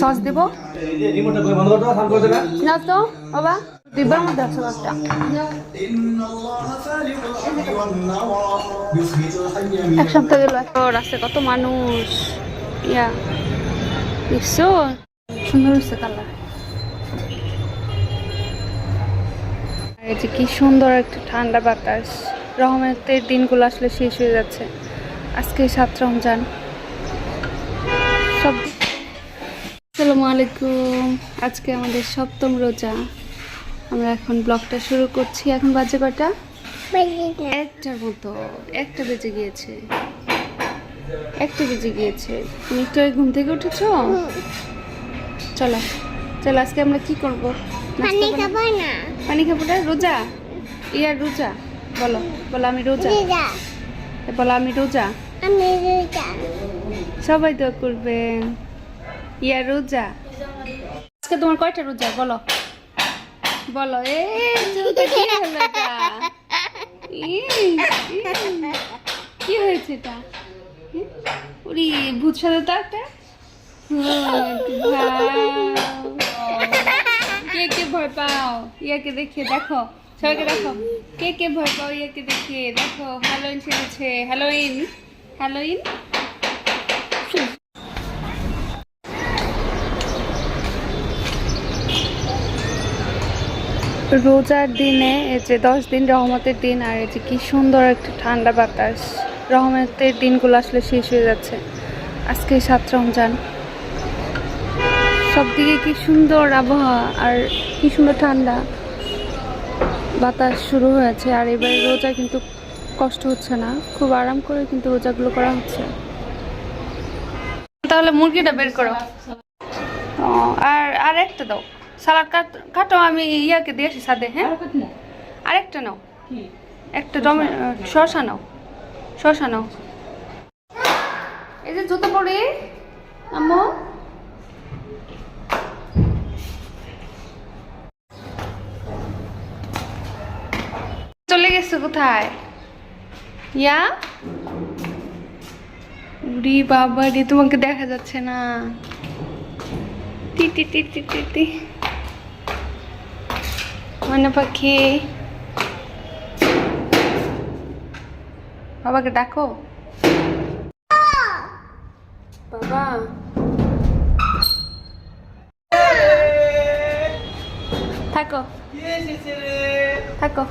Sauce দেবো? না তো আছে এক সপ্তাহ গেল রাস্তায় কত মানুষ। ইয়া। দেখছ? সুন্দর হচ্ছে কালার। এই যে কি সুন্দর একটা ঠান্ডা বাতাস। রহমতের দিনগুলো আসলে শেষ হয়ে যাচ্ছে। আজকে সাত রমজান। আসসালামু আলাইকুম। আজকে আমাদের সপ্তম রোজা। আমরা এখন ব্লগটা শুরু করছি। এখন বাজে কটা? একটার মতো। একটা বেজে গিয়েছে। একটা বেজে গিয়েছে। তুমি একটু ঘুম থেকে উঠেছো? চলো চলো আজকে আমরা কি করব? পানি খাব না। পানি খাব না? রোজা? ইয়ার রোজা? বলো বলো আমি রোজা? বলো আমি রোজা। সবাই দোয়া করবেন। ইয়া রোজা। আজকে তোমার কয়টা রোজা, বলো? বলো, এ কি হয়েছে হুম? ওরে ভূত সাথে তো একটা? কে কে ভয় পাও? ইয়াকে দেখে দেখো, সবাইকে দেখো। কে কে ভয় পাও ইয়াকে দেখে দেখো হ্যালোইন সেরেছে হ্যালোইন হ্যালোইন রোজার দিনে এই যে দশ দিন রহমতের দিন আর এই যে কি সুন্দর একটা ঠান্ডা বাতাস। রহমতের দিনগুলো আসলে শেষ হয়ে যাচ্ছে। আজকে সাত রমজান। সব দিকে কি সুন্দর আবহাওয়া আর কি সুন্দর ঠান্ডা বাতাস শুরু হয়েছে আর এবারে রোজা কিন্তু কষ্ট হচ্ছে না। খুব আরাম করে কিন্তু রোজাগুলো করা হচ্ছে। তাহলে মুরগিটা বের করো। ও, আর আর একটা দাও। সালাদ কাট কাটো আমি ইয়াকে দিয়ে আসি সাদে হ্যাঁ? আরেকটা নাও। একটা টমে শসা? নাও। শসা নাও। এই যে জুতো পরে আম্মু। চলে গেছে কোথায়? ইয়া? রি বাবা রে তোমাকে দেখা যাচ্ছে না। টি টি টি টি টি। মনে পাখি বাবাকে ডাকো। বাবা। থাকো। থাকো।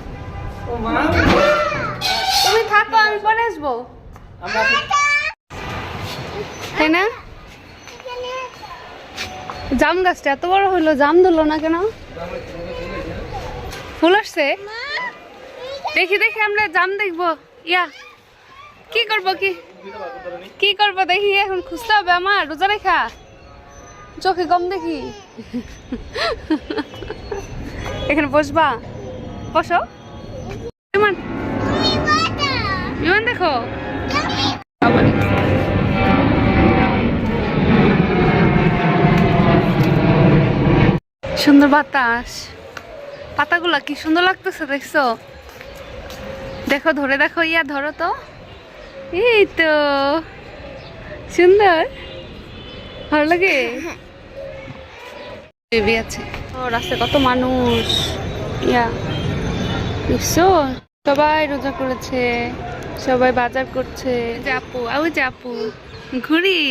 তুমি থাকো, আমি পরে আসব। তাই না? জাম গাছটা এত বড় হলো, জাম ধরলো না কেন? ফুল আসছে? দেখি দেখি, আমরা জাম দেখব। ইয়া, কি করব কি? কি করব দেখি, এখন খুঁজতে হবে আমার, রোজা রেখা। চোখে কম দেখি। এখানে বসবা? বসো। বিমান বিমান দেখো। সুন্দর বাতাস। পাতাগুলা কি সুন্দর লাগতেছে, দেখছ? দেখো, ধরে দেখো, ইয়া, ধরো তো। এই তো, সুন্দর। ভালো লাগে? আছে। ও, রাস্তায় কত মানুষ। ইয়া। দেখছ? সবাই রোজা করেছে, সবাই বাজার করছে। ওই যে আপু ঘুরি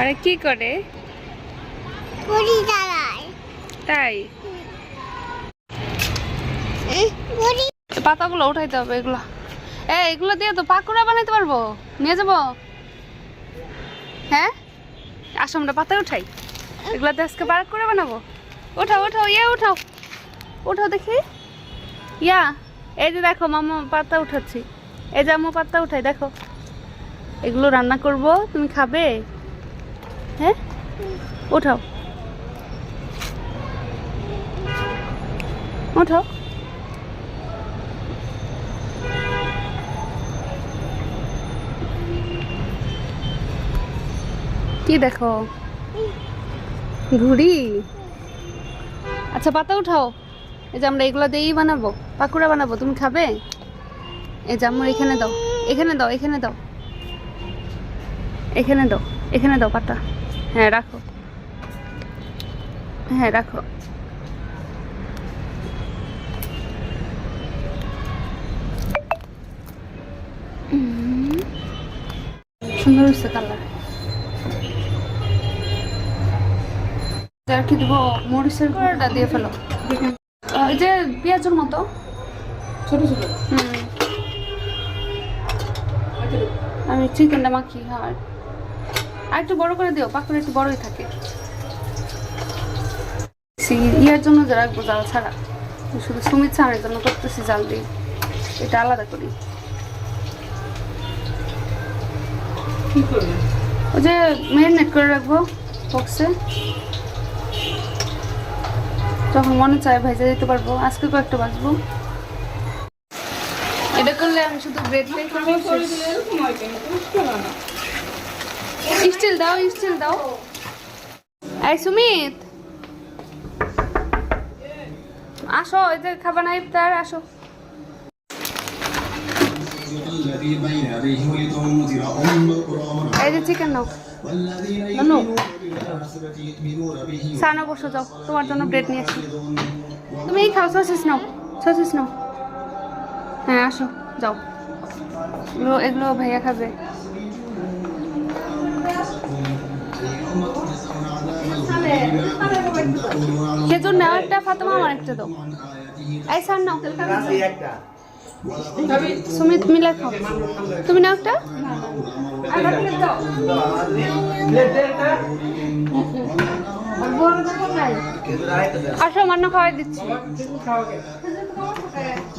আরে কি করে? তাই? পাতাগুলো উঠাইতে হবে এগুলো। এ এগুলো দিয়ে তো পাকুড়া বানাইতে পারব। নিয়ে যাব? হ্যাঁ? আসো আমরা পাতা উঠাই। এগুলো দিয়ে আজকে করে বানাবো। উঠাও উঠাও ইয়া উঠাও। উঠাও দেখি। ইয়া এই যে দেখো মামা পাতা উঠাচ্ছি। এই যে আম্মু পাতা উঠাই দেখো। এগুলো রান্না করব তুমি খাবে? হ্যাঁ? উঠাও উঠাও কি দেখো? ঘুড়ি। আচ্ছা পাতা উঠাও এই যে আমরা এগুলো দিয়েই বানাবো। পাকুড়া বানাবো। তুমি খাবে? এই জামুর এখানে দাও। এখানে দাও এখানে দাও। এখানে দাও এখানে দাও পাটা হ্যাঁ রাখো। হ্যাঁ রাখো। সুন্দর হচ্ছে কালার। কি দেবো মরিচের গুঁড়োটা দিয়ে ফেলো। এই যে পেঁয়াজের মতো। ছোট ছোট। হুম। আমি চিকেনটা মাখি হ্যাঁ। আর একটু বড় করে দিও পাকুড়ে একটু বড়ই থাকে। সি- ইয়ার জন্য যা রাখব জাল ছাড়া। শুধু সুমিত ছাড়ার জন্য করতেছি জাল দিই এটা আলাদা করি। কি ওই যে ম্যারিনেট করে রাখব বক্সে যখন মনে চায় ভেজে দিতে পারব। আজকে কয়েকটা বাজবো। এটা করলে আমি শুধু ব্রেড আমি করে দিলে এরকম হয় কেন তুমি করো না স্টিল দাও স্টিল দাও। এই সুমিত। আসো এই যে খাবার না ইফতার আসো। এই যে চিকেন নাও। নানু। সানো বসো, যাও, তোমার জন্য ব্রেড নিয়ে আসি। তুমি এই খাও সসিস নাও সসিস নাও। হ্যাঁ আসো, যাও। এগুলো এগুলো ভাইয়া খাবে। খেজুর নাও একটা, ফাতেমা আমার একটা দাও। এই সার নাও। সুমিত মিলে খাও। তুমি নাও একটা? আসো মান্য খাওয়াই দিচ্ছি।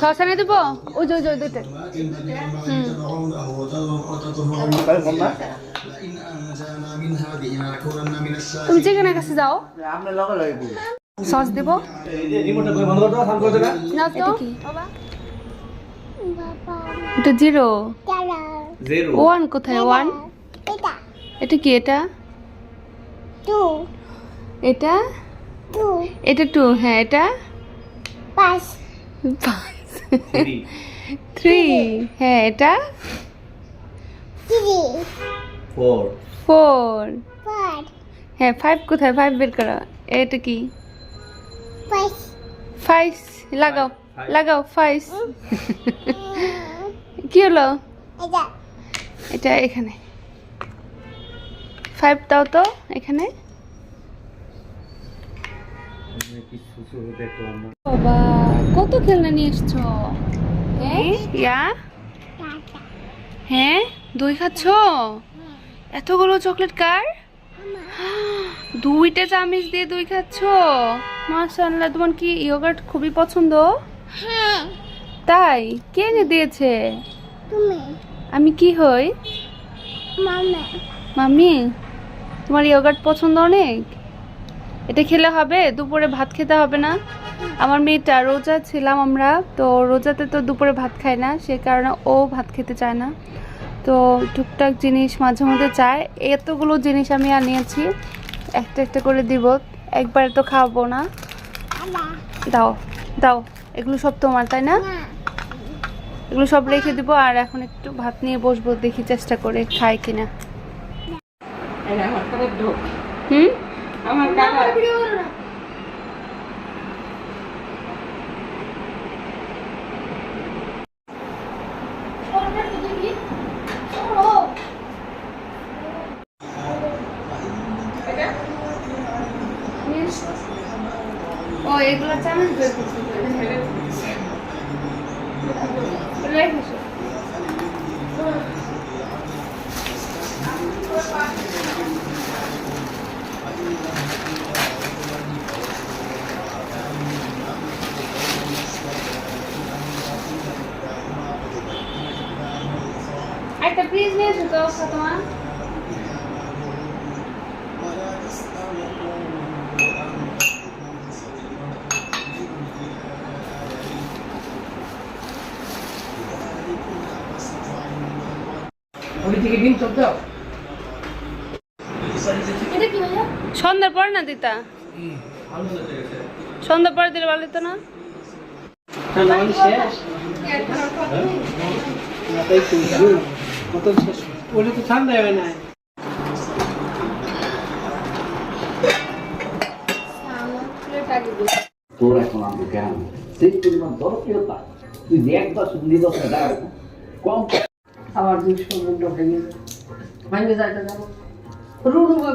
শশা নিয়ে দেবো? ওই যে ওই দুটো তুমি যেখানে কাছে যাও। সস দেবো। এটা জিরো। ওয়ান কোথায়? ওয়ান। এটা। কি এটা? এটা? এটা টু হ্যাঁ এটা। পাঁচ। থ্রি থ্রি হ্যাঁ এটা? ফোর ফোর হ্যাঁ ফাইভ কোথায়? ফাইভ বের করো। এটা কি? পাঁচ ফাইভ লাগাও। লাগাও ফাইভ কি হলো? এটা। এটা এখানে। ফাইভ দাও তো এখানে। বাবা কত খেলনা নিয়ে এসছো? হ্যাঁ? ইয়া? হ্যাঁ? দই খাচ্ছ? এতগুলো চকলেট কার? দুইটা চামিচ দিয়ে দই খাচ্ছ? মাশাআল্লাহ তোমার কি ইয়োগার্ট খুবই পছন্দ? হ্যাঁ। তাই? কে এনে দিয়েছে? তুমি। আমি কি হই? মামা। মাম্মি তোমার ইয়োগার্ট পছন্দ অনেক? এটা খেলে হবে দুপুরে ভাত খেতে হবে না। আমার মেয়েটা রোজা ছিলাম আমরা তো রোজাতে তো দুপুরে ভাত খায় না সে কারণে ও ভাত খেতে চায় না। তো টুকটাক জিনিস মাঝে মধ্যে চায় এতগুলো জিনিস আমি আনিয়েছি একটা একটা করে দিব একবারে তো খাওয়াবো না। দাও দাও এগুলো সব তোমার তাই না? এগুলো সব রেখে দিব আর এখন একটু ভাত নিয়ে বসবো দেখি চেষ্টা করে খায় কিনা। হুম? আমার কাকা ফ্রিজ নিয়ে তো তোমার সন্ধ্যার পর না দিতা? সন্ধ্যার পরে দিলে ভালো হতো না? ওটা তো ঠান্ডা হবে না তোর এখন আমি কেন সেই পরিমাণ জনপ্রিয়তা তুই যে একবার শুনলি দশ টাকা কম আবার দুশো মুন্ড ভেঙে ভেঙে যাইতে রুড়ু ভাবি